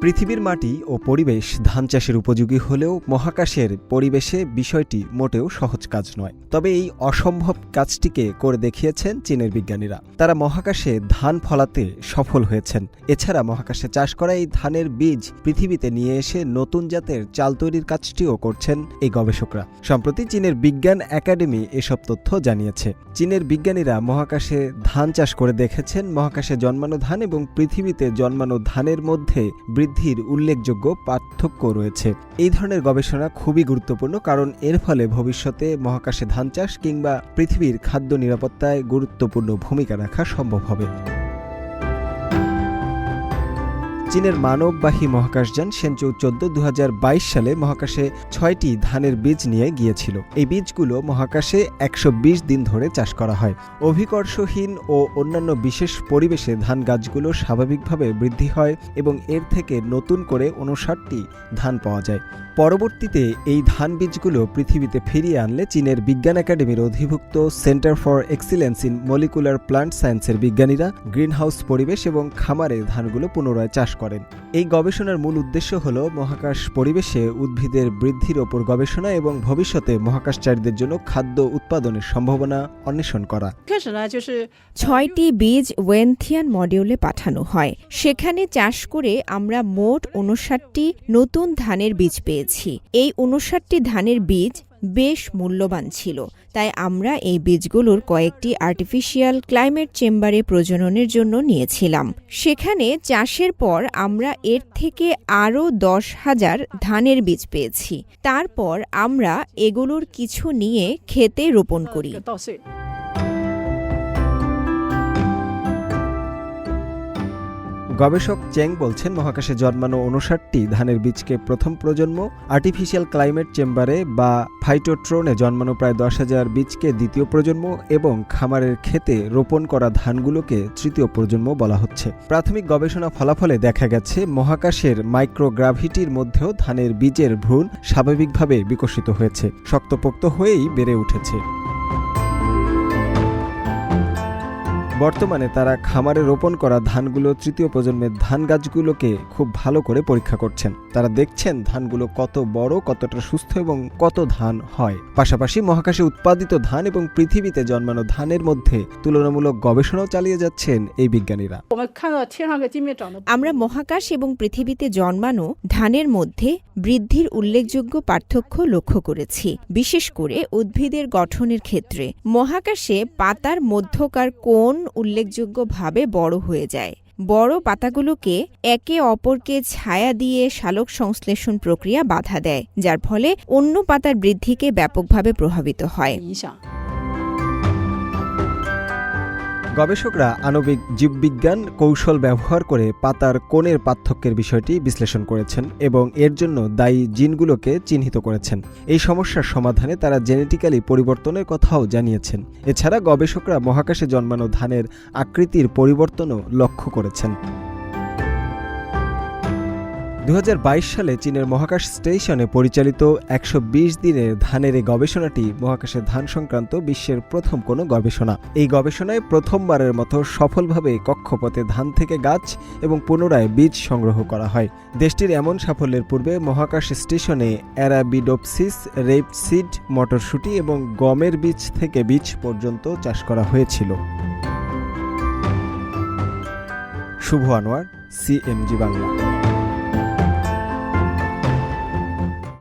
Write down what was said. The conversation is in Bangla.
পৃথিবীর মাটি ও পরিবেশ ধান চাষের উপযোগী হলেও মহাকাশের পরিবেশে বিষয়টি মোটেও সহজ কাজ নয়। তবে এই অসম্ভব কাজটিকে করে দেখিয়েছেন চীনের বিজ্ঞানীরা। তারা মহাকাশে ধান ফলাতে সফল হয়েছেন। এছাড়া মহাকাশে চাষ করা এই ধানের বীজ পৃথিবীতে নিয়ে এসে নতুন জাতের চাল তৈরির কাজটিও করছেন এই গবেষকরা। সম্প্রতি চীনের বিজ্ঞান একাডেমি এসব তথ্য জানিয়েছে। চীনের বিজ্ঞানীরা মহাকাশে ধান চাষ করে দেখেছেন মহাকাশে জন্মানো ধান এবং পৃথিবীতে জন্মানো ধানের মধ্যে বৃদ্ধির উল্লেখযোগ্য পার্থক্য রয়েছে। এই ধরনের গবেষণা খুবই গুরুত্বপূর্ণ কারণ এর ফলে ভবিষ্যতে মহাকাশে ধান চাষ কিংবা পৃথিবীর খাদ্য নিরাপত্তায় গুরুত্বপূর্ণ ভূমিকা রাখা সম্ভব হবে। চীনের মানববাহী মহাকাশযান সেনচৌ চোদ্দ দু সালে মহাকাশে ছয়টি ধানের বীজ নিয়ে গিয়েছিল। এই বীজগুলো মহাকাশে একশো বিশ দিন ধরে চাষ করা হয়। অভিকর্ষহীন ও অন্যান্য বিশেষ পরিবেশে ধান গাছগুলো স্বাভাবিকভাবে বৃদ্ধি হয় এবং এর থেকে নতুন করে উনষাটটি ধান পাওয়া যায়। পরবর্তীতে এই ধান বীজগুলো পৃথিবীতে ফিরিয়ে আনলে চীনের বিজ্ঞান একাডেমির অধিভুক্ত centre for excellence in molecular plant সায়েন্সের বিজ্ঞানীরা গ্রিনহাউস পরিবেশ এবং খামারে ধানগুলো পুনরায় চাষ করেন। এই গবেষণার মূল উদ্দেশ্য হল মহাকাশ পরিবেশে উদ্ভিদের বৃদ্ধির ওপর গবেষণা এবং ভবিষ্যতে মহাকাশচারীদের জন্য খাদ্য উৎপাদনের সম্ভাবনা অন্বেষণ করা। ছয়টি বীজ ওয়েনথিয়ান মডিউলে পাঠানো হয়। সেখানে চাষ করে আমরা মোট উনষাটটি নতুন ধানের বীজ পেয়েছি। এই উনষাটটি ধানের বীজ বেশ মূল্যবান ছিল। তাই আমরা এই বীজগুলোর কয়েকটি আর্টিফিশিয়াল ক্লাইমেট চেম্বারে প্রজননের জন্য নিয়েছিলাম। সেখানে চাষের পর আমরা এর থেকে আরও দশ হাজার ধানের বীজ পেয়েছি। তারপর আমরা এগুলোর কিছু নিয়ে খেতে রোপণ করি। গবেষক চেং বলছেন, মহাকাশে জন্মানো উনষাটটি ধানের বীজকে প্রথম প্রজন্ম আর্টিফিশিয়াল ক্লাইমেট চেম্বারে বা ফাইটোট্রোনে জন্মানো প্রায় দশ হাজার বীজকে দ্বিতীয় প্রজন্ম এবং খামারের ক্ষেতে রোপণ করা ধানগুলোকে তৃতীয় প্রজন্ম বলা হচ্ছে। প্রাথমিক গবেষণা ফলাফলে দেখা গেছে, মহাকাশের মাইক্রোগ্রাভিটির মধ্যেও ধানের বীজের ভ্রূণ স্বাভাবিকভাবে বিকশিত হয়েছে, শক্তপোক্ত হয়েই বেড়ে উঠেছে। বর্তমানে তারা খামারে রোপণ করা ধানগুলো তৃতীয় প্রজন্মের ধান গাছগুলোকে খুব ভালো করে পরীক্ষা করছেন। তারা দেখছেন ধানগুলো কত বড়, কতটা সুস্থ এবং কত ধান হয়। পাশাপাশি মহাকাশে উৎপাদিত ধান এবং পৃথিবীতে জন্মানো ধানের মধ্যে তুলনামূলক গবেষণাও চালিয়ে যাচ্ছেন এই বিজ্ঞানীরা। আমরা মহাকাশ এবং পৃথিবীতে জন্মানো ধানের মধ্যে বৃদ্ধির উল্লেখযোগ্য পার্থক্য লক্ষ্য করেছি, বিশেষ করে উদ্ভিদের গঠনের ক্ষেত্রে। মহাকাশে পাতার মধ্যকার কোন উল্লেখযোগ্যভাবে বড় হয়ে যায় বড় পাতাগুলোকে একে অপরকে ছায়া দিয়ে শালক সংশ্লেষণ প্রক্রিয়া বাধা দেয়, যার ফলে অন্য পাতার বৃদ্ধিকে ব্যাপকভাবে প্রভাবিত হয়。গবেষকরা আণবিক জীববিজ্ঞান কৌশল ব্যবহার করে পাতার কোণের পার্থক্যের বিষয়টি বিশ্লেষণ করেছেন এবং এর জন্য দায়ী জিনগুলোকে চিহ্নিত করেছেন। এই সমস্যার সমাধানে তারা জেনেটিক্যালি পরিবর্তনের কথাও জানিয়েছেন। এছাড়া গবেষকরা মহাকাশে জন্মানো ধানের আকৃতির পরিবর্তনও লক্ষ্য করেছেন। দু হাজার বাইশ সালে চীনের মহাকাশ স্টেশনে পরিচালিত একশো বিশ দিনের ধানের এই গবেষণাটি মহাকাশে ধান সংক্রান্ত বিশ্বের প্রথম কোনো গবেষণা। এই গবেষণায় প্রথমবারের মতো সফলভাবে কক্ষপথে ধান থেকে গাছ এবং পুনরায় বীজ সংগ্রহ করা হয়। দেশটির এমন সাফল্যের পূর্বে মহাকাশ স্টেশনে অ্যারাবিডোপসিস, রেপসিড, মটরশুঁটি এবং গমের বীজ থেকে বীজ পর্যন্ত চাষ করা হয়েছিল। শুভ আনোয়ার সিএমজি বাংলা।